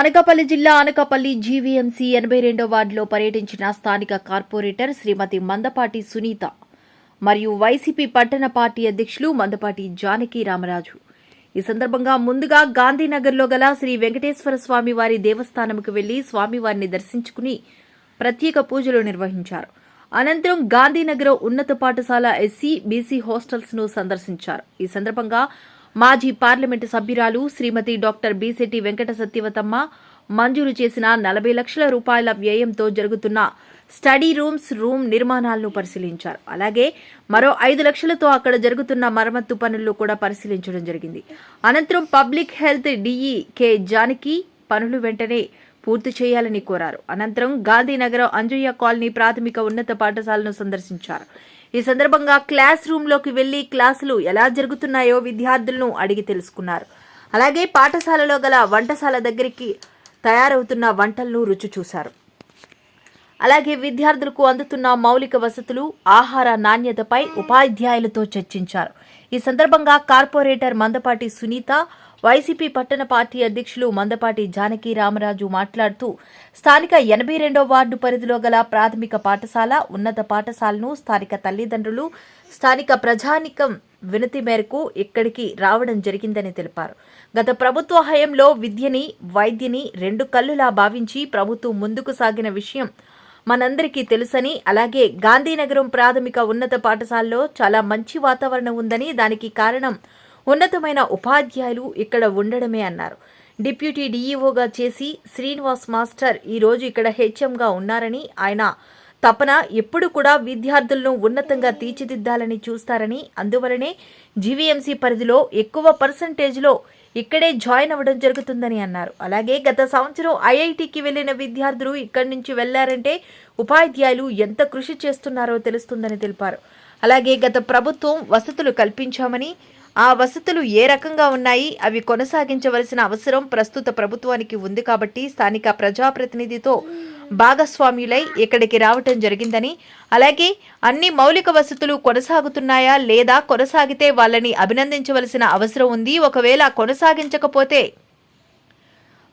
అనకాపల్లి జిల్లా అనకాపల్లి జీవీఎంసీ ఎనభై రెండో వార్డులో పర్యటించిన స్థానిక కార్పొరేటర్ శ్రీమతి మందపాటి సునీత మరియు వైసీపీ పట్టణ పార్టీ అధ్యక్షులు మందపాటి జానకి రామరాజు. ఈ సందర్భంగా ముందుగా గాంధీనగర్లో గల శ్రీ వెంకటేశ్వర స్వామి వారి దేవస్థానంకు వెళ్ళి స్వామివారిని దర్శించుకుని ప్రత్యేక పూజలు నిర్వహించారు. అనంతరం గాంధీనగర్ ఉన్నత పాఠశాల ఎస్సీ బీసీ హాస్టల్స్ను సందర్శించారు. ఈ సందర్భంగా మాజీ పార్లమెంటు సభ్యురాలు శ్రీమతి డాక్టర్ బీసెట్టి వెంకట సత్యవతమ్మ మంజూరు చేసిన నలభై లక్షల రూపాయల వ్యయంతో జరుగుతున్న స్టడీ రూమ్స్ రూమ్ నిర్మాణాలను పరిశీలించారు. అలాగే మరో ఐదు లక్షలతో అక్కడ జరుగుతున్న మరమ్మత్తు పనులు కూడా పరిశీలించడం జరిగింది. అనంతరం public health DE K Janaki పనులు వెంటనే పూర్తి చేయాలని కోరారు. అనంతరం గాంధీనగరం అంజయ్య కాలనీ ప్రాథమిక ఉన్నత పాఠశాలను సందర్శించారు. ఈ సందర్భంగా క్లాస్ రూమ్లోకి వెళ్ళి క్లాసులు ఎలా జరుగుతున్నాయో విద్యార్థులను అడిగి తెలుసుకున్నారు. అలాగే పాఠశాలలో గల వంటశాల దగ్గరికి తయారవుతున్న వంటలను రుచి చూశారు. అలాగే విద్యార్థులకు అందుతున్న మౌలిక వసతులు ఆహార నాణ్యతపై ఉపాధ్యాయులతో చర్చించారు. ఈ సందర్భంగా కార్పొరేటర్ మందపాటి సునీత వైసీపీ పట్టణ పార్టీ అధ్యక్షులు మందపాటి జానకి రామరాజు మాట్లాడుతూ స్థానిక ఎనభై రెండో వార్డు పరిధిలో గల ప్రాథమిక పాఠశాల ఉన్నత పాఠశాలను స్థానిక తల్లిదండ్రులు స్థానిక ప్రజానికం వినతి మేరకు ఇక్కడికి రావడం జరిగిందని తెలిపారు. గత ప్రభుత్వ హయంలో విద్యని వైద్యని రెండు కళ్ళులా భావించి ప్రభుత్వం ముందుకు సాగిన విషయం మనందరికీ తెలుసని అలాగే గాంధీనగరం ప్రాథమిక ఉన్నత పాఠశాలలో చాలా మంచి వాతావరణం ఉందని దానికి కారణం ఉన్నతమైన ఉపాధ్యాయులు ఇక్కడ ఉండడమే అన్నారు. డిప్యూటీ డీఈఓగా చేసి శ్రీనివాస్ మాస్టర్ ఈరోజు ఇక్కడ హెచ్ఎంగా ఉన్నారని ఆయన తపన ఎప్పుడు కూడా విద్యార్థులను ఉన్నతంగా తీర్చిదిద్దాలని చూస్తారని అందువలనే జీవీఎంసీ పరిధిలో ఎక్కువ పర్సంటేజ్లో ఇక్కడే జాయిన్ అవ్వడం జరుగుతుందని అన్నారు. అలాగే గత సంవత్సరం ఐఐటికి వెళ్ళిన విద్యార్థులు ఇక్కడి నుంచి వెళ్ళారంటే ఉపాధ్యాయులు ఎంత కృషి చేస్తున్నారో తెలుస్తుందని తెలిపారు. అలాగే గత ప్రభుత్వం వసతులు కల్పించామని ఆ వసతులు ఏ రకంగా ఉన్నాయి అవి కొనసాగించవలసిన అవసరం ప్రస్తుత ప్రభుత్వానికి ఉంది కాబట్టి స్థానిక ప్రజాప్రతినిధితో భాగస్వామ్యులై ఇక్కడికి రావటం జరిగిందని అలాగే అన్ని మౌలిక వసతులు కొనసాగుతున్నాయా లేదా కొనసాగితే వాళ్ళని అభినందించవలసిన అవసరం ఉంది ఒకవేళ కొనసాగించకపోతే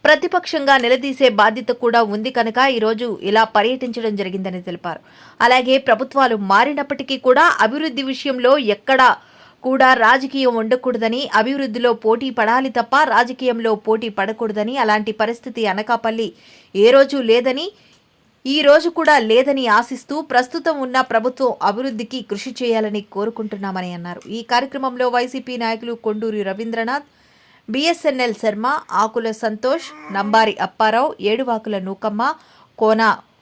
ప్రతిపక్షంగా నిలదీసే బాధ్యత కూడా ఉంది కనుక ఈరోజు ఇలా పర్యటించడం జరిగిందని తెలిపారు. అలాగే ప్రభుత్వాలు మారినప్పటికీ కూడా అభివృద్ధి విషయంలో ఎక్కడా కూడా రాజకీయం ఉండకూడదని అభివృద్ధిలో పోటీ పడాలి తప్ప రాజకీయంలో పోటీ పడకూడదని అలాంటి పరిస్థితి అనకాపల్లి ఏ రోజు లేదని ఈ రోజు కూడా లేదని ఆశిస్తూ ప్రస్తుతం ఉన్న ప్రభుత్వం అభివృద్ధికి కృషి చేయాలని కోరుకుంటున్నామని అన్నారు. ఈ కార్యక్రమంలో వైసీపీ నాయకులు Konduri Ravindranath BSNL Sharma Akula Santosh Nambari Apparao Eduvakula Nookamma Kona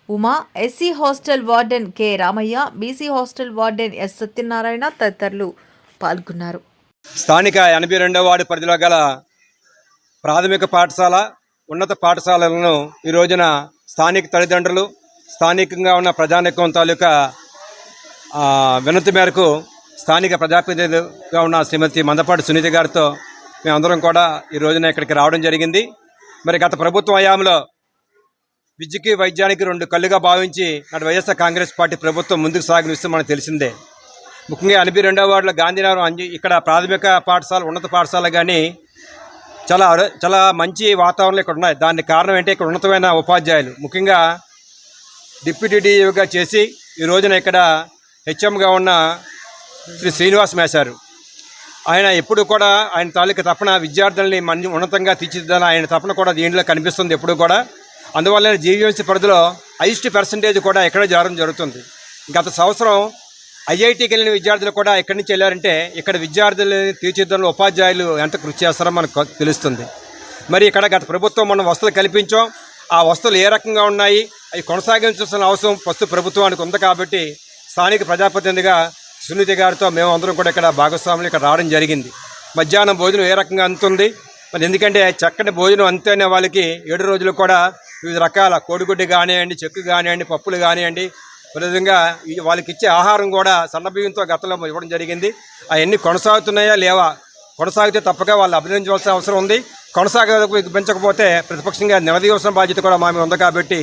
Uma SC hostel warden K Ramaiah BC hostel warden S Satyanarayana తదితరులు పాల్గొన్నారు. స్థానిక ఎనభై రెండవ వార్డు పరిధిలో గల ప్రాథమిక పాఠశాల ఉన్నత పాఠశాలలను ఈ రోజున స్థానిక తల్లిదండ్రులు స్థానికంగా ఉన్న ప్రజానికం తాలూకా వినతి మేరకు స్థానిక ప్రజాప్రతినిధిగా ఉన్న శ్రీమతి మందపాటి సునీత గారితో మేమందరం కూడా ఈ రోజున ఇక్కడికి రావడం జరిగింది. మరి గత ప్రభుత్వ హయాంలో విద్యకి వైద్యానికి రెండు కళ్ళుగా భావించి నాటి వైఎస్ఆర్ కాంగ్రెస్ పార్టీ ప్రభుత్వం ముందుకు సాగిన విషయం మనకు తెలిసిందే. ముఖ్యంగా ఎనభై రెండవ వార్డులో గాంధీనగరం అంజు ఇక్కడ ప్రాథమిక పాఠశాల ఉన్నత పాఠశాల కానీ చాలా చాలా మంచి వాతావరణం ఇక్కడ ఉన్నాయి. దానికి కారణం ఏంటి? ఇక్కడ ఉన్నతమైన ఉపాధ్యాయులు. ముఖ్యంగా డిప్యూటీ డీఈగా చేసి ఈ రోజున ఇక్కడ హెచ్ఎంగా ఉన్న శ్రీ శ్రీనివాస్ మేశారు. ఆయన ఎప్పుడు కూడా ఆయన తాలూకు తపన విద్యార్థుల్ని మంచి ఉన్నతంగా తీర్చిదిద్దాలని ఆయన తపన కూడా దీంట్లో కనిపిస్తుంది ఎప్పుడు కూడా. అందువల్ల జీవీఎంసీ పరిధిలో హైయెస్ట్ పర్సంటేజ్ కూడా ఇక్కడ జరగడం జరుగుతుంది. గత సంవత్సరం ఐఐటికి వెళ్ళిన విద్యార్థులు కూడా ఎక్కడి నుంచి వెళ్ళారంటే ఇక్కడ విద్యార్థులని తీర్చిదిద్దడంలో ఉపాధ్యాయులు ఎంత కృషి చేస్తారో మనకు తెలుస్తుంది. మరి ఇక్కడ గత ప్రభుత్వం మనం వసతులు కల్పించాం. ఆ వసతులు ఏ రకంగా ఉన్నాయి? అవి కొనసాగించాల్సిన అవసరం ప్రస్తుత ప్రభుత్వానికి ఉంది కాబట్టి స్థానిక ప్రజాప్రతినిధిగా సునీతి గారితో మేము అందరం కూడా ఇక్కడ భాగస్వాములు ఇక్కడ రావడం జరిగింది. మధ్యాహ్నం భోజనం ఏ రకంగా అందుతుంది? మరి ఎందుకంటే చక్కటి భోజనం అంతేనే వాళ్ళకి ఏడు రోజులు కూడా వివిధ రకాల కోడిగుడ్డు కానివ్వండి చెక్కు కానివ్వండి పప్పులు కానివ్వండి విధంగా వాళ్ళకి ఇచ్చే ఆహారం కూడా సన్నబియ్యంతో గతంలో ఇవ్వడం జరిగింది. అవన్నీ కొనసాగుతున్నాయా లేవా? కొనసాగితే తప్పక వాళ్ళు అభినందించవలసిన అవసరం ఉంది. కొనసాగ పెంచకపోతే ప్రతిపక్షంగా నిలదీయవలసిన బాధ్యత కూడా మా ఉంది కాబట్టి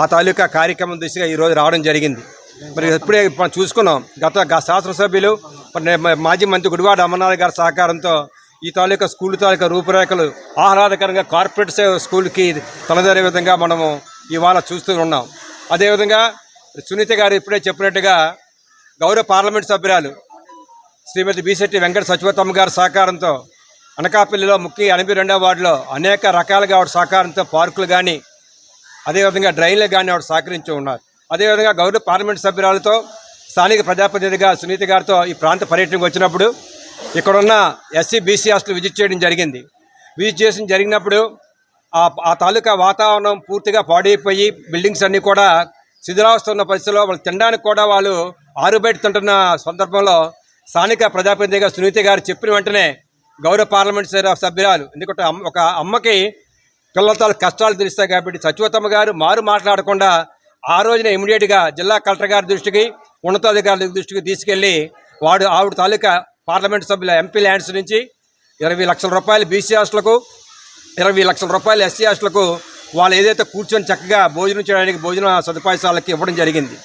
ఆ తాలూకా కార్యక్రమం దిశగా ఈరోజు రావడం జరిగింది. మరి ఇప్పుడే మనం చూసుకున్నాం. గత శాసనసభ్యులు మాజీ మంత్రి గుడివాడ అమర్నాథ్ గారి సహకారంతో ఈ తాలూకా స్కూల్ తాలూకా రూపురేఖలు ఆహ్లాదకరంగా కార్పొరేట్ స్కూల్కి తలదేరే విధంగా మనము ఇవాళ చూస్తూ ఉన్నాం. అదేవిధంగా సునీత గారు ఇప్పుడే చెప్పినట్టుగా గౌరవ పార్లమెంట్ సభ్యురాలు శ్రీమతి బీశెట్టి వెంకట సచివతమ్మ గారి సహకారంతో అనకాపల్లిలో ముఖ్య ఎనభై రెండవ వార్డులో అనేక రకాలుగా ఆవిడ సహకారంతో పార్కులు కానీ అదేవిధంగా డ్రైన్లు కానీ ఆవిడ సహకరించి ఉన్నారు. అదేవిధంగా గౌరవ పార్లమెంట్ సభ్యురాలతో స్థానిక ప్రజాప్రతినిధిగా సునీత గారితో ఈ ప్రాంత పర్యటనకు వచ్చినప్పుడు ఇక్కడున్న ఎస్సీ బీసీ హాస్టల్ విజిట్ చేయడం జరిగింది. విజిట్ చేసిన జరిగినప్పుడు ఆ ఆ తాలూకా వాతావరణం పూర్తిగా పాడైపోయి బిల్డింగ్స్ అన్నీ కూడా శిథిలావస్థ ఉన్న పరిస్థితిలో వాళ్ళు తినడానికి కూడా వాళ్ళు ఆరుబయట తింటున్న సందర్భంలో స్థానిక ప్రజాప్రతినిధిగా సునీత గారు చెప్పిన వెంటనే గౌరవ పార్లమెంట్ సభ్యురాలు ఎందుకంటే ఒక అమ్మకి పిల్లలతో కష్టాలు తెలుస్తాయి కాబట్టి సచివతమ్మ గారు మారు మాట్లాడకుండా ఆ రోజున ఇమీడియట్గా జిల్లా కలెక్టర్ గారి దృష్టికి ఉన్నతాధికారుల దృష్టికి తీసుకెళ్ళి వాడు ఆవిడ తాలూకా పార్లమెంట్ సభ్యుల ఎంపీ ల్యాండ్స్ నుంచి ఇరవై లక్షల రూపాయలు బీసీ హాస్టలకు ఇరవై లక్షల రూపాయలు ఎస్సీ హాస్టలకు వాళ్ళు ఏదైతే కూర్చొని చక్కగా భోజనం చేయడానికి భోజన సదుపాయాలకి ఇవ్వడం జరిగింది.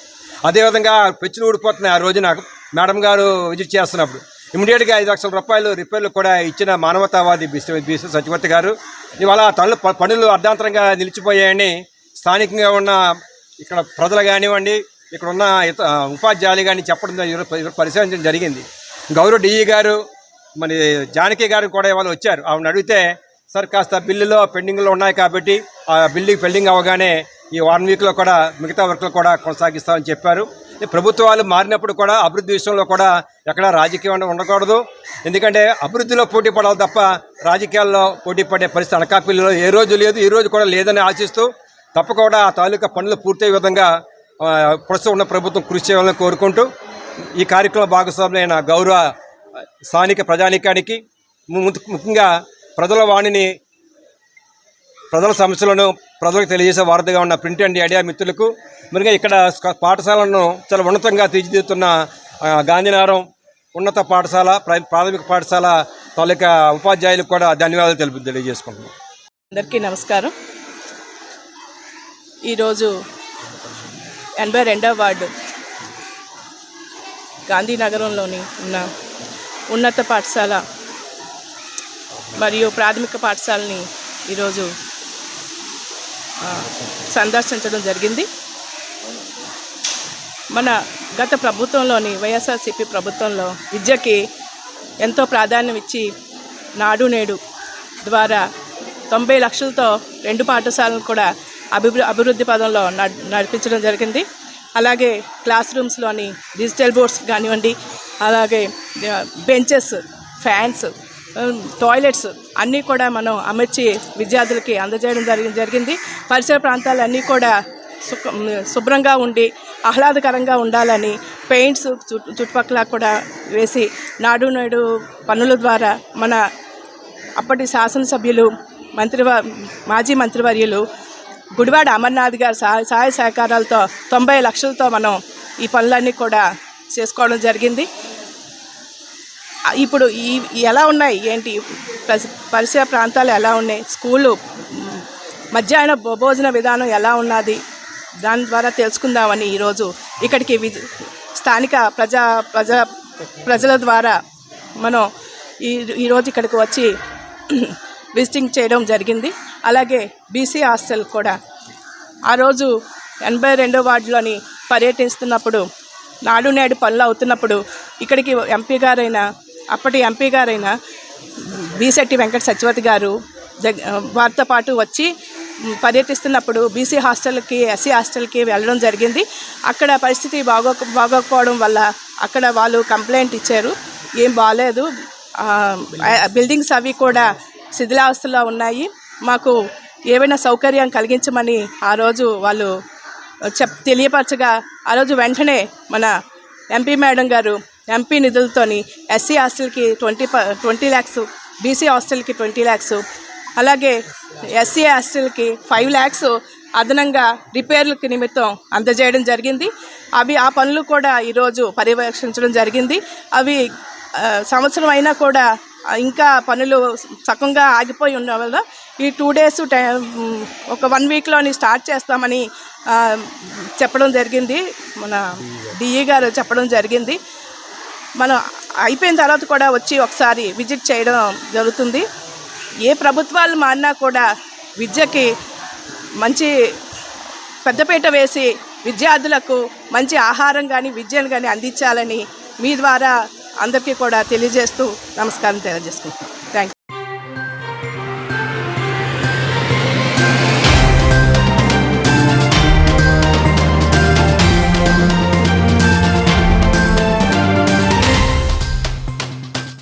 అదేవిధంగా పెచ్చులు ఊడిపోతున్నాయి ఆ రోజున మేడం గారు విజిట్ చేస్తున్నప్పుడు. ఇమీడియట్గా ఐదు లక్షల రూపాయలు రిపేర్లు కూడా ఇచ్చిన మానవతావాది బిశ్వ సచివర్తి గారు. ఇవాళ ఆ తల్లు ప- పనులు అర్ధాంతరంగా నిలిచిపోయాయని స్థానికంగా ఉన్న ఇక్కడ ప్రజలు కానివ్వండి ఇక్కడ ఉన్న ఇత ఉపాధ్యాయులు కానీ చెప్పడం పరిశీలించడం జరిగింది. గౌరవ డిఈ గారు మరి జానకి గారు కూడా ఇవాళ వచ్చారు. ఆవిడ అడిగితే సార్ కాస్త బిల్లులో పెండింగ్లో ఉన్నాయి కాబట్టి ఆ బిల్డింగ్ పెల్డింగ్ అవ్వగానే ఈ వన్ వీక్లో కూడా మిగతా వర్క్లు కూడా కొనసాగిస్తామని చెప్పారు. ఈ ప్రభుత్వాలు మారినప్పుడు కూడా అభివృద్ధి విషయంలో కూడా ఎక్కడ రాజకీయం ఉండకూడదు. ఎందుకంటే అభివృద్ధిలో పోటీ పడాలి తప్ప రాజకీయాల్లో పోటీ పడే పరిస్థితి అనకాపల్లిలో ఏ రోజు లేదు ఈ రోజు కూడా లేదని ఆశిస్తూ తప్పకుండా ఆ తాలూకా పనులు పూర్తయ్యే విధంగా ప్రస్తుతం ఉన్న ప్రభుత్వం కృషి చేయాలని కోరుకుంటూ ఈ కార్యక్రమ భాగస్వాములైన గౌరవ స్థానిక ప్రజానీకానికి ము- ముఖ్యంగా ప్రజల వాణిని ప్రజల సమస్యలను ప్రజలకు తెలియజేసే వారధిగా ఉన్న ప్రింట్ అండ్ ఐడియా మిత్రులకు మురిగా ఇక్కడ పాఠశాలను చాలా ఉన్నతంగా తీర్చిదిద్దుతున్న గాంధీనగరం ఉన్నత పాఠశాల ప్రాథమిక పాఠశాల తాలూకా ఉపాధ్యాయులకు కూడా ధన్యవాదాలు తెలుపు తెలియజేసుకుంటున్నాం. అందరికీ నమస్కారం. ఈరోజు ఎనభై రెండవ వార్డు గాంధీనగరంలోని ఉన్న ఉన్నత పాఠశాల మరియు ప్రాథమిక పాఠశాలని ఈరోజు సందర్శించడం జరిగింది. మన గత ప్రభుత్వంలోని వైఎస్ఆర్సీపీ ప్రభుత్వంలో విద్యకి ఎంతో ప్రాధాన్యం ఇచ్చి నాడు నేడు ద్వారా తొంభై లక్షలతో రెండు పాఠశాలను కూడా అభివృ అభివృద్ధి పదంలో నడిపించడం జరిగింది. అలాగే క్లాస్ రూమ్స్లోని డిజిటల్ బోర్డ్స్ కానివ్వండి అలాగే బెంచెస్ ఫ్యాన్స్ Um, టాయిలెట్స్ అన్నీ కూడా మనం అమర్చి విద్యార్థులకి అందజేయడం జరిగి జరిగింది. పరిసర ప్రాంతాలన్నీ కూడా శుభ్రంగా ఉండి ఆహ్లాదకరంగా ఉండాలని పెయింట్స్ చుట్టు చుట్టుపక్కల కూడా వేసి నాడు నేడు పనుల ద్వారా మన అప్పటి శాసనసభ్యులు మంత్రి మాజీ మంత్రివర్యులు గుడివాడ అమర్నాథ్ గారి సహాయ సహాయ సహకారాలతో తొంభై లక్షలతో మనం ఈ పనులన్నీ కూడా చేసుకోవడం జరిగింది. ఇప్పుడు ఈ ఎలా ఉన్నాయి? ఏంటి? పరిసర ప్రాంతాలు ఎలా ఉన్నాయి? స్కూలు మధ్యాహ్న భోజన విధానం ఎలా ఉన్నది? దాని ద్వారా తెలుసుకుందామని ఈరోజు ఇక్కడికి వి- స్థానిక ప్రజా ప్రజా ప్రజల ద్వారా మనం ఈ ఈరోజు ఇక్కడికి వచ్చి విజిటింగ్ చేయడం జరిగింది. అలాగే బీసీ హాస్టల్ కూడా. ఆ రోజు ఎనభై రెండో వార్డులోని పర్యటిస్తున్నప్పుడు నాడు నేడు పనులు అవుతున్నప్పుడు ఇక్కడికి ఎంపీ గారైన అప్పటి ఎంపీ గారైన బీసెట్టి వెంకట సత్యవతి గారు జగ్ వారితో పాటు వచ్చి పర్యటిస్తున్నప్పుడు బీసీ హాస్టల్కి ఎస్సీ హాస్టల్కి వెళ్ళడం జరిగింది. అక్కడ పరిస్థితి బాగోక బాగోకపోవడం వల్ల అక్కడ వాళ్ళు కంప్లైంట్ ఇచ్చారు. ఏం బాగాలేదు బిల్డింగ్స్ అవి కూడా శిథిలావస్థలో ఉన్నాయి. మాకు ఏవైనా సౌకర్యం కలిగించమని ఆ రోజు వాళ్ళు చెప్ తెలియపరచగా ఆ రోజు వెంటనే మన ఎంపీ మేడం గారు ఎంపీ నిధులతోని ఎస్సీ హాస్టల్కి ట్వంటీ ప ట్వంటీ ల్యాక్స్ బీసీ హాస్టల్కి ట్వంటీ ల్యాక్స్ అలాగే ఎస్సీ హాస్టల్కి ఫైవ్ ల్యాక్స్ అదనంగా రిపేర్లకి నిమిత్తం అందజేయడం జరిగింది. అవి ఆ పనులు కూడా ఈరోజు పర్యవేక్షించడం జరిగింది. అవి సంవత్సరం అయినా కూడా ఇంకా పనులు సకంగా ఆగిపోయి ఉన్న వల్ల ఈ టూ డేస్ టై ఒక వన్ వీక్లోని స్టార్ట్ చేస్తామని చెప్పడం జరిగింది. మన డిఈ గారు చెప్పడం జరిగింది. మనం అయిపోయిన తర్వాత కూడా వచ్చి ఒకసారి విజిట్ చేయడం జరుగుతుంది. ఏ ప్రభుత్వాలు మారినా కూడా విద్యకి మంచి పెద్దపీట వేసి విద్యార్థులకు మంచి ఆహారం కానీ విద్యను కానీ అందించాలని మీ ద్వారా అందరికీ కూడా తెలియజేస్తూ నమస్కారం తెలియజేసుకుంటున్నాను